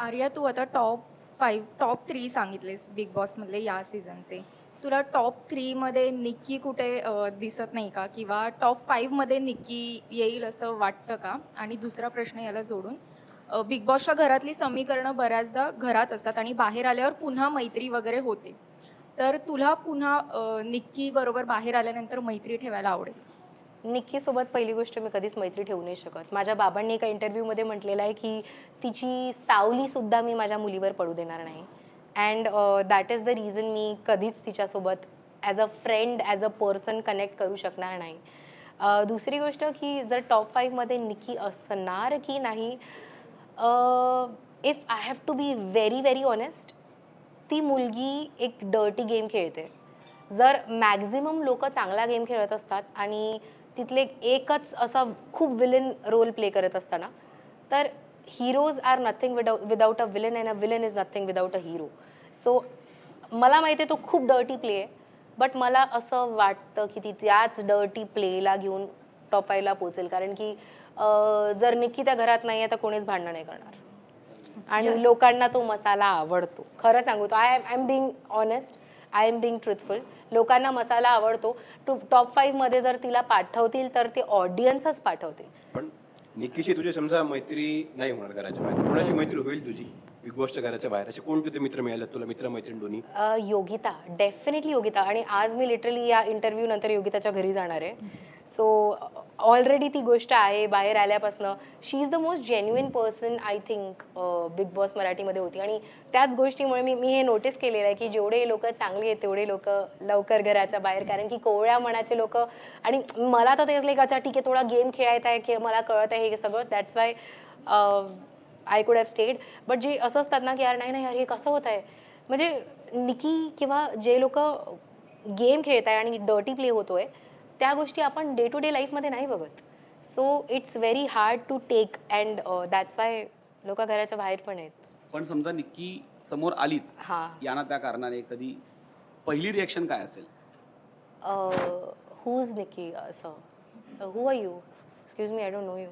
आर्या तू आता top five top three सांगितलेस बिग बॉसमधले या सीझनचे तुला टॉप थ्रीमध्ये निक्की कुठे दिसत नाही का? किंवा टॉप फाईव्हमध्ये निक्की येईल असं वाटतं का? आणि दुसरा प्रश्न याला जोडून बिग बॉसच्या घरातली समीकरणं बऱ्याचदा घरात असतात आणि बाहेर आल्यावर पुन्हा मैत्री वगैरे होते. तर तुला पुन्हा निक्की बरोबर बाहेर आल्यानंतर मैत्री ठेवायला आवडेल. निक्कीसोबत पहिली गोष्ट मी कधीच मैत्री ठेवू नाही शकत. माझ्या बाबांनी एका इंटरव्ह्यूमध्ये म्हटलेलं आहे की तिची सावलीसुद्धा मी माझ्या मुलीवर पडू देणार नाही. And that is the reason मी कधीच तिच्यासोबत as a friend as a person connect करू शकणार नाही. दुसरी गोष्ट की जर टॉप फाईव्हमध्ये निकी असणार की नाही if I have to be very very honest ती मुलगी एक डर्टी गेम खेळते. जर मॅक्झिमम लोक चांगला गेम खेळत असतात आणि तिथले एकच असा खूप विलन रोल प्ले करत असताना तर heroes are nothing without without a villain and a villain is nothing without a hero so मला माहिती आहे तो खूप डर्टी प्ले आहे बट मला असं वाटतं की ती त्याच डर्टी प्लेला घेऊन टॉप फायला पोचेल कारण की जर निक्की त्या घरात नाही आहे तर कोणीच भांडणं नाही करणार. आणि लोकांना तो मसाला आवडतो. खरं सांगू तो I I am being honest I am being truthful लोकांना मसाला आवडतो. टू टॉपमध्ये जर तिला पाठवतील तर ते ऑडियन्सच पाठवतील. पण निक्कीशी तुझी समजा मैत्री नाही होणार घराच्या बाहेर. कोणाची मैत्री होईल तुझी? बिग बॉसच्या घराच्या बाहेर. असे कोण तुझे मित्र मिळाले तुला? मित्र मैत्रीण दोन्ही? अ, योगिता. डेफिनेटली योगिता. आणि आज मी लिटरली या इंटरव्ह्यू नंतर योगिताच्या घरी जाणार आहे. सो ऑलरेडी ती गोष्ट आहे बाहेर आल्यापासनं. She is the most genuine person I think Bigg Boss मराठीमध्ये होती. आणि त्याच गोष्टीमुळे मी मी हे नोटीस केलेलं आहे की जेवढे लोक चांगले आहेत तेवढे लोक लवकर घराच्या बाहेर. कारण की कोवळ्या मनाचे लोक आणि मला तर तेच लाईक अच्छा ठीक आहे थोडा गेम खेळायचा आहे की मला कळत आहे हे सगळं. That's why I could have stayed but जे असं असतात ना की यार नाही नाही यार हे कसं होत आहे म्हणजे निकी किंवा जे लोक गेम खेळत आहे आणि डर्टी प्ले होतोय त्या गोष्टी आपण डे टू डे लाईफमध्ये नाही बघत. So it's very hard to take and that's why लोक घराच्या बाहेर पण आहेत. पण समजा निक्की समोर आलीच हां. याना त्या कारणाने कधी पहिली रिॲक्शन काय असेल? हू इज निकी असं? Who are you excuse me I don't know you